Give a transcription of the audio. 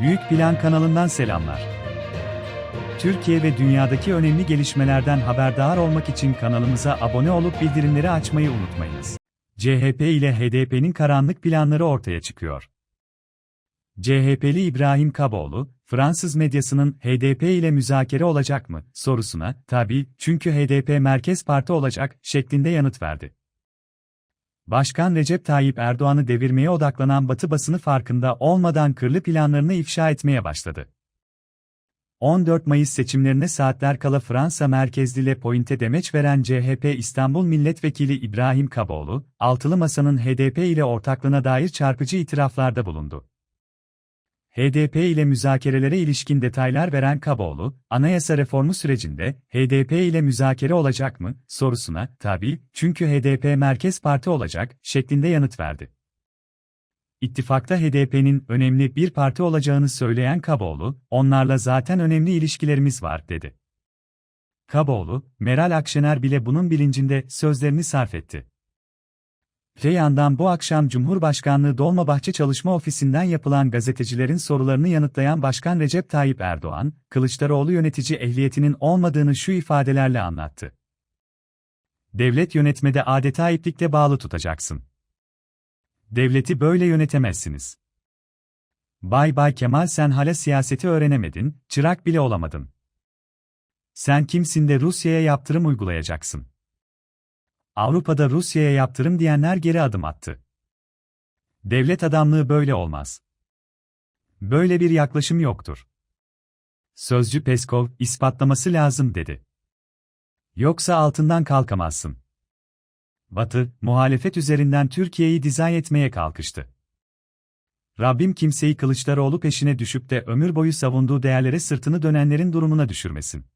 Büyük Plan kanalından selamlar. Türkiye ve dünyadaki önemli gelişmelerden haberdar olmak için kanalımıza abone olup bildirimleri açmayı unutmayınız. CHP ile HDP'nin karanlık planları ortaya çıkıyor. CHP'li İbrahim Kaboğlu, Fransız medyasının HDP ile müzakere olacak mı sorusuna, tabii, çünkü HDP merkez parti olacak şeklinde yanıt verdi. Başkan Recep Tayyip Erdoğan'ı devirmeye odaklanan Batı basını farkında olmadan kırlı planlarını ifşa etmeye başladı. 14 Mayıs seçimlerine saatler kala Fransa merkezli Le Point'e demeç veren CHP İstanbul Milletvekili İbrahim Kaboğlu, Altılı Masa'nın HDP ile ortaklığına dair çarpıcı itiraflarda bulundu. HDP ile müzakerelere ilişkin detaylar veren Kaboğlu, anayasa reformu sürecinde HDP ile müzakere olacak mı sorusuna, tabii, çünkü HDP merkez parti olacak şeklinde yanıt verdi. İttifakta HDP'nin önemli bir parti olacağını söyleyen Kaboğlu, onlarla zaten önemli ilişkilerimiz var dedi. Kaboğlu, Meral Akşener bile bunun bilincinde sözlerini sarf etti. Öte bu akşam Cumhurbaşkanlığı Dolmabahçe Çalışma Ofisi'nden yapılan gazetecilerin sorularını yanıtlayan Başkan Recep Tayyip Erdoğan, Kılıçdaroğlu yönetici ehliyetinin olmadığını şu ifadelerle anlattı. Devlet yönetmede adeta iplikle bağlı tutacaksın. Devleti böyle yönetemezsiniz. Bay Bay Kemal sen hala siyaseti öğrenemedin, çırak bile olamadın. Sen kimsin de Rusya'ya yaptırım uygulayacaksın? Avrupa'da Rusya'ya yaptırım diyenler geri adım attı. Devlet adamlığı böyle olmaz. Böyle bir yaklaşım yoktur. Sözcü Peskov, ispatlaması lazım dedi. Yoksa altından kalkamazsın. Batı, muhalefet üzerinden Türkiye'yi dizayn etmeye kalkıştı. Rabbim kimseyi Kılıçdaroğlu peşine düşüp de ömür boyu savunduğu değerlere sırtını dönenlerin durumuna düşürmesin.